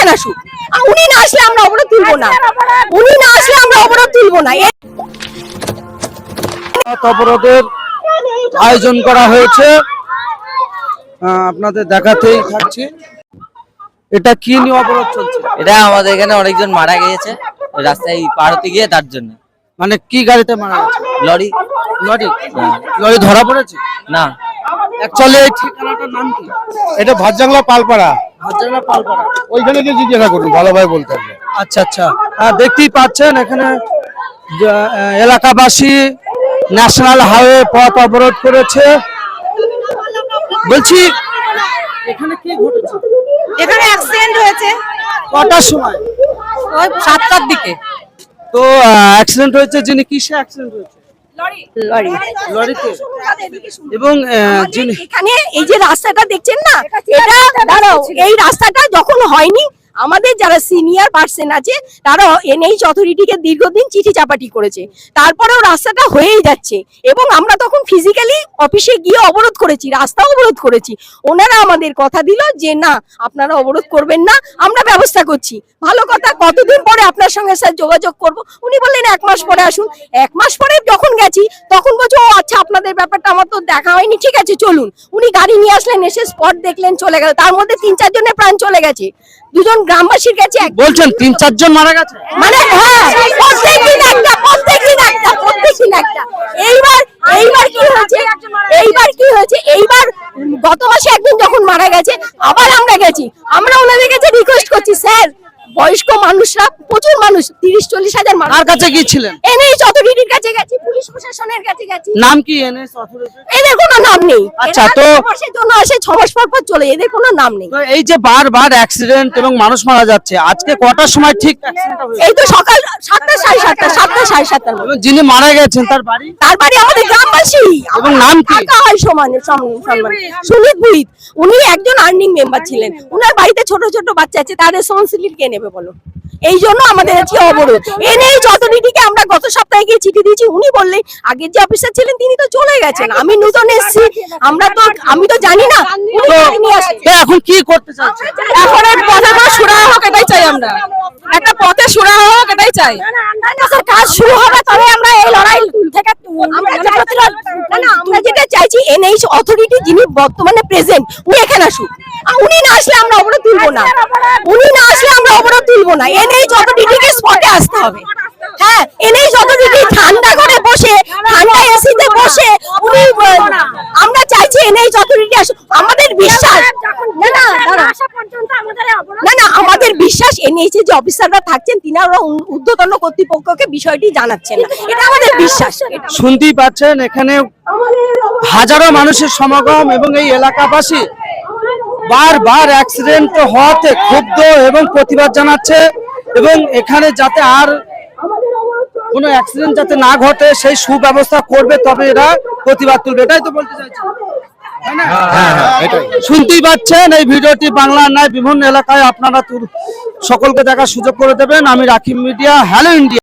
এখানে আসুক আর উনি না আসলে আমরা অবরোধ তুলবো না। উনি না আসলে আমরা অবরোধ তুলবো না। অবরোধের আয়োজন করা হয়েছে। আহ, আপনাদের দেখাতেই থাকছি। এটা কি নিয়ে অবরোধ চলছে? এটা আমাদের এখানে অনেকজন মারা গিয়েছে। রাস্তায় পার হতে গিয়ে তার জন্য। মানে কি গাড়িতে মারা গেছে? লরি। লরি? লরি ধরা পড়েছে? না। অ্যাকচুয়ালি এই ঠিকানাটার নাম কি? এটা ভাতজাংলা পালপাড়া। হাজারা পালপাড়া ওইখানে গিয়ে জিজ্ঞাসা করুন ভালোভাবে বলতে হবে। আচ্ছা আচ্ছা। আহ, দেখতেই পাচ্ছেন এখানে এলাকাবাসী ন্যাশনাল হাইওয়ে পথ অবরোধ করেছে। বলছি এখানে কি ঘটেছে? এখানে অ্যাক্সিডেন্ট হয়েছে। কটার সময়? ওই সাতটার দিকে। তো অ্যাক্সিডেন্ট হয়েছে যিনি কিসে অ্যাক্সিডেন্ট হয়েছে? লরি। লরিতে। এবং এখানে এই যে রাস্তাটা দেখছেন না এটা দাঁড়াও এই রাস্তাটা যখন হয়নি আমাদের যারা সিনিয়র পার্সন আছে, তারা এনএইচ অথরিটিকে দীর্ঘদিন চিঠি চাপাটি করেছে। তারপরেও রাস্তাটা হয়েই যাচ্ছে। এবং আমরা তখন ফিজিক্যালি অফিসে গিয়ে অবরোধ করেছি রাস্তা অবরোধ করেছি। ওনারা আমাদের কথা দিল যে, না, আপনারা অবরোধ করবেন না, আমরা ব্যবস্থা করছি। ভালো কথা, কতদিন পরে আপনার সঙ্গে স্যার যোগাযোগ করব? উনি বললেন, এক মাস পরে আসুন। এক মাস পরে যখন গেছি, তখন বলছে, ও আচ্ছা আপনাদের ব্যাপারটা আমার তো দেখা হয়নি, ঠিক আছে, চলুন। উনি গাড়ি নিয়ে আসলেন, এসে স্পট দেখলেন, চলে গেল। তার মধ্যে তিন চারজনের প্রাণ চলে গেছে। দুজন গ্রামবাসীর কাছে বলছেন তিন চারজন মারা গেছে? মানে হ্যাঁ প্রত্যেকদিন একটা প্রত্যেকদিন একটা প্রত্যেকদিন একটা। এইবার এইবার কি হয়েছে? এইবার কি হয়েছে? এইবার গত মাসে একদিন যখন মারা গেছে আবার আমরা গেছি। আমরা ওনাদের কাছে রিকোয়েস্ট করছি স্যার বয়স্ক মানুষরা প্রচুর মানুষ তিরিশ চল্লিশ হাজার মানুষ। কার কাছে গিয়েছিলেন? এনেই অথরিটির কাছে গেছি পুলিশ প্রশাসনের কাছে গেছি। নাম কি অথরিটি এদের কোনো নাম নেই। আচ্ছা, তো- জন্য আসে ছ মাস পর পর চলে এদের কোনো নাম নেই। তো এই যে বারবার অ্যাক্সিডেন্ট এবং মানুষ মারা যাচ্ছে আজকে কটার সময় ঠিক এই তো সকাল সাতটা সাড়ে সাতটা সাতটা সাড়ে সাতটার মধ্যে। যিনি মারা গেছেন তার বাড়ি? তার বাড়ি আমাদের গ্রামবাসী। এবং নাম কি? হয় সমান সম্মান সুমিত ভুইত। উনি একজন আর্নিং মেম্বার ছিলেন। উনার বাড়িতে ছোট ছোট বাচ্চা আছে তাদের রেসপন্সিবিলিটি কে নেবে? বলো। এই জন্য আমাদের আজকে অবরোধ। এনেই অথরিটিকে আমরা গত সপ্তাহে গিয়ে চিঠি দিয়েছি উনি বললেন আগের যে অফিসার ছিলেন তিনি তো চলে গেছেন। আমি নতুন এসেছি। আমরা তো আমি তো জানি না। এখন কি করতে চাচ্ছেন? এখন আর পথে সুরাহা হোক এটাই চাই আমরা। একটা পথে সুরাহা হোক এটাই চাই। কাজ শুরু হবে তবে আমরা এই লড়াই থেকে আমরা প্রতিরোধ না না আমরা যেটা চাইছি এনএইচ অথরিটি যিনি বর্তমানে প্রেজেন্ট উনি এখানে আসুক। উনি না আসলে আমরা অবরোধ তুলবো না। উনি না আসলে আমরা অবরোধ তুলবো না। এনএইচ অথরিটিকে স্পটে আসতে হবে। হ্যাঁ এনএইচ অথরিটি ঠান্ডা করে বসে ঠান্ডা এসিতে বসে উনি আমরা চাইছি এনএইচ অথরিটি আসুক। আমাদের বিশ্বাস না না না না আমাদের বিশ্বাস এনএইচ যে অফিসাররা থাকছেন তিনারা উন- ঊর্ধ্বতন কর্তৃপক্ষকে বিষয়টি জানাচ্ছেন না। এটা আমাদের বিশ্বাস। শুনতেই পাচ্ছেন এখানে হাজারো মানুষের সমাগম এবং এই এলাকাবাসী বারবার অ্যাক্সিডেন্ট হওয়াতে ক্ষুব্ধ এবং প্রতিবাদ জানাচ্ছে এবং এখানে যাতে আর কোনো অ্যাক্সিডেন্ট যাতে না ঘটে সেই সুব্যবস্থা করবে তবে এরা প্রতিবাদ তুলবে। এটাই তো বলতে চাইছি। শুনতেই পাচ্ছেন এই ভিডিওটি বাংলার নয় বিভিন্ন এলাকায় আপনারা সকলকে দেখার সুযোগ করে দেবেন। আমি রাকিব মিডিয়া হ্যালো ইন্ডিয়া